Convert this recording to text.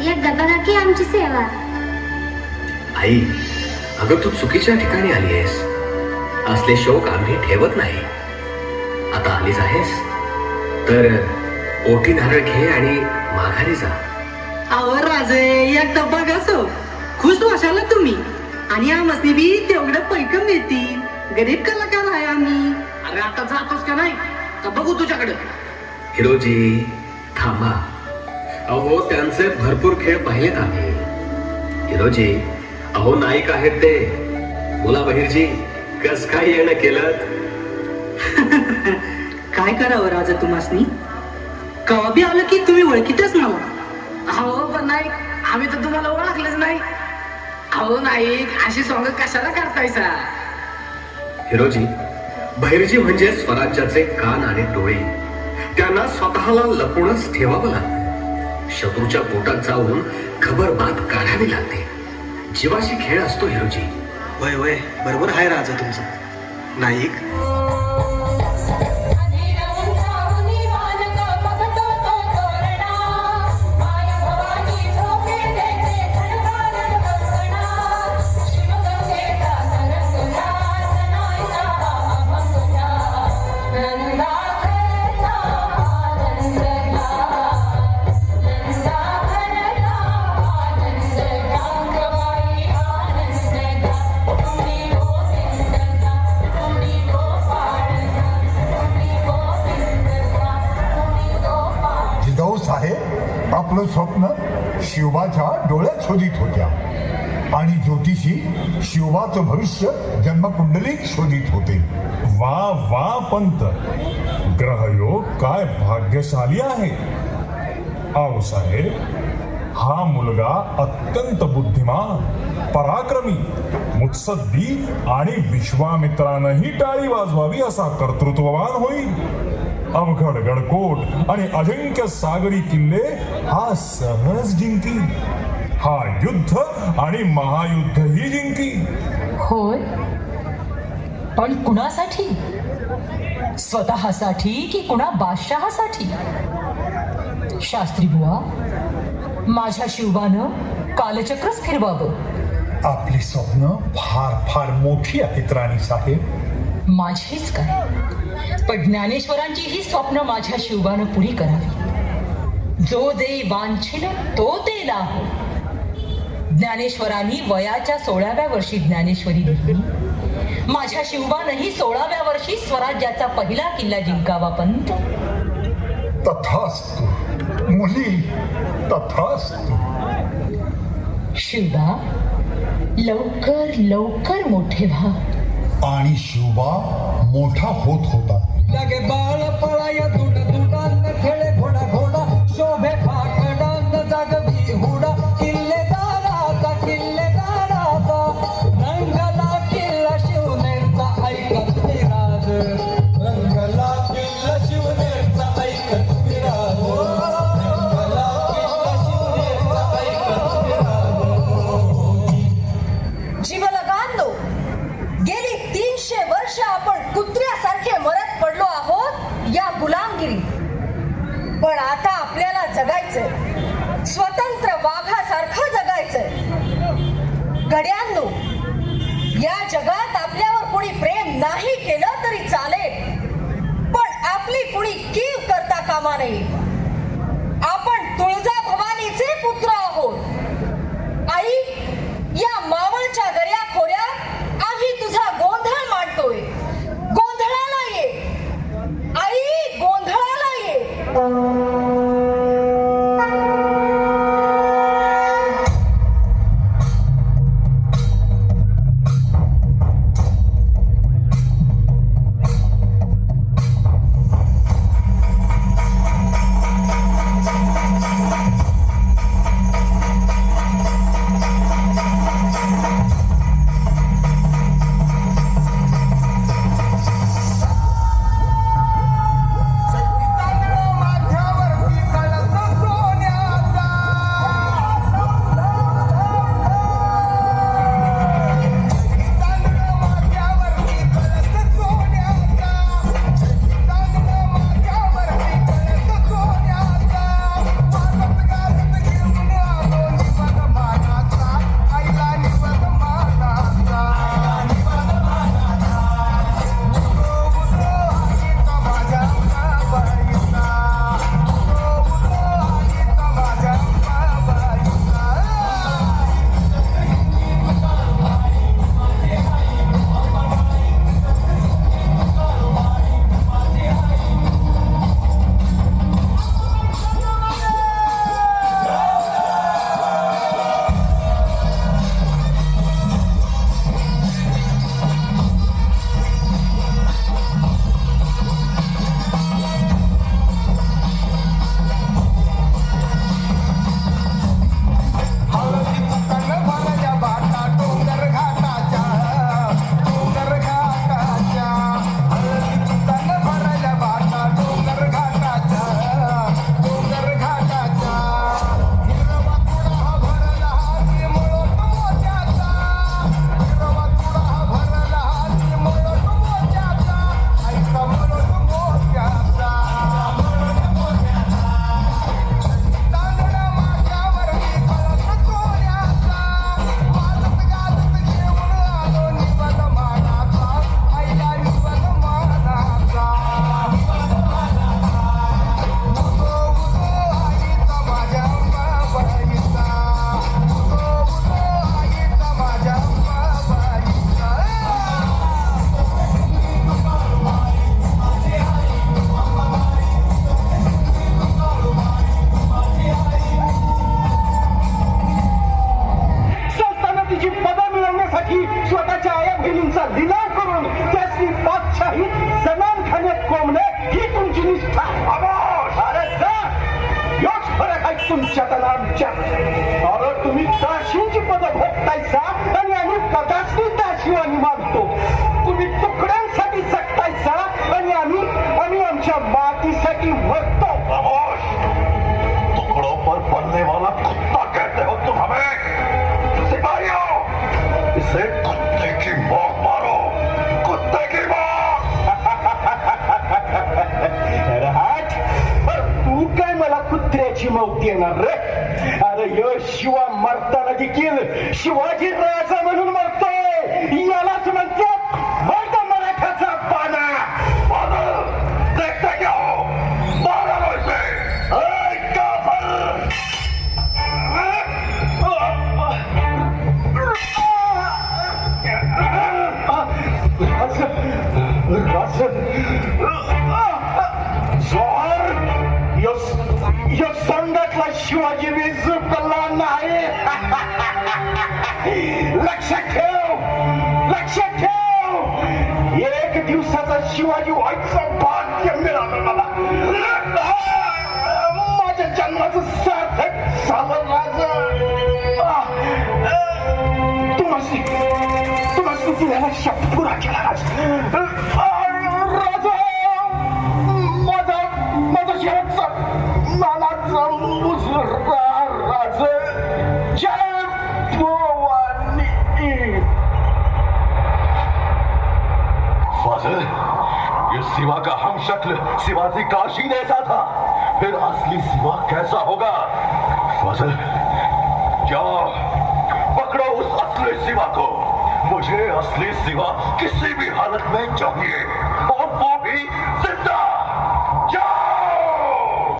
एकदा बघा की आमची सेवा. आई अगं तू चुकीच्या ठिकाणी आली आहेस. असले शोक आम्ही ठेवत नाही. आता आलीच आहेस. तर ओटी नारळ घे आणि माघारी जा. अहो राजे एकदा बघा सो. खुश वाशाला तुम्ही. आणि आमसनी बी तेवढं पैक मिळतील. गरीब कलाकार आहे आम्ही. अरे आता जातोस का नाही? का बघू तुझ्याकडे. हिरोजी थांबा. अहो त्यांचे भरपूर खेळ पाहिलेत आम्ही. हिरोजी अहो नायक आहेत ते. बोला बहिरजी कस काय येणं केलं? काय करावं राजा तुम्हासनी? कवा बी आलं की तुम्ही ओळखीतच मला अहो पण नाही आम्ही तर तुम्हाला ओळखलेच नाही. अहो नाही अशी सॉंग कशाला करतायसा? हिरोजी बहिर्जी म्हणजे स्वराज्याचे कान आणि डोळे. त्यांना स्वतःला लपूनच ठेवावं लागतं. शत्रूच्या पोटात जाऊन खबर बात काढावी लागते. जीवाशी खेळ असतो हिरोजी. वय वय. बरोबर आहे राजा तुमचं. नाईक? जिजाऊ साहेब आपलं स्वप्न शिवबाच्या डोळ्यात शोधित होत्या. आणि ज्योतिषी शिवबाचं भविष्य जन्मकुंडलीत शोधित होते. वा वा पंत! ग्रहयोग काय भाग्यशाली आहे. आहो साहेब हा मुलगा अत्यंत बुद्धिमान पराक्रमी मुत्सद्दी आणि विश्वामित्रानंही टाळी वाजवावी असा कर्तृत्ववान होईल. अवघड गडकोट आणि अजिंक्य सागरी किल्ले हा सहज जिंकी. हा युद्ध आणि महायुद्धही जिंकी. होय? पण कुणासाठी? स्वतःसाठी की कुणा बादशहासाठी? शास्त्री बुवा माझ्या शिवबानं कालचक्रच फिरवावं आपली स्वप्न फार फार मोठी आहेत राणी साहेब माझीच काय पण ज्ञानेश्वरांचीही स्वप्न माझ्या शिवबानं पुरी करावी जो जे वांछिल तो ते लाभ ज्ञानेश्वरांनी वयाच्या सोळाव्या वर्षी ज्ञानेश्वरी लिहिली माझ्या शिवबानंही सोळाव्या वर्षी स्वराज्याचा पहिला किल्ला जिंकावा पंत. तथास्तु मुली तथास्तु. शिवबा लवकर लवकर मोठे व्हा. आणि शिवबा मोठा होत होता। लगे बाळ पळाया दुड दुडान खेळे घोडा कामा नये आपण तुळजा भवानीचे पुत्र आहोत. आई या मावळच्या दर्या खोऱ्यात आम्ही तुझा गोंधळ मांडतोय. गोंधळाला ये. आई गोंधळाला ये. विचार अरे तुम्ही काशीची पद भोगतायसा? आणि आम्ही पदाची दाशीवानी मागतो. शिवाजी राजा म्हणून मरतोय यालाच म्हणतात मर्द मराठाचा पाना बादल देखते क्या यो यो संडातला शिवाजी मी झुकला नाही लक्षात ठेव लक्षात ठेव एक दिवसाचा शिवाजी व्हायचं भाग्य मिळालं मला माझ्या जन्माचं सार्थक झालं राजा तुम्हाला तुम्हाला तुला शब्द पुरा केला शिवाजी काशी जैसा था। फिर असली सिवा कैसा होगा? फजल, जाओ, पकड़ो उस असली सिवा को। मुझे असली सिवा किसी भी हालत में चाहिए, और वो भी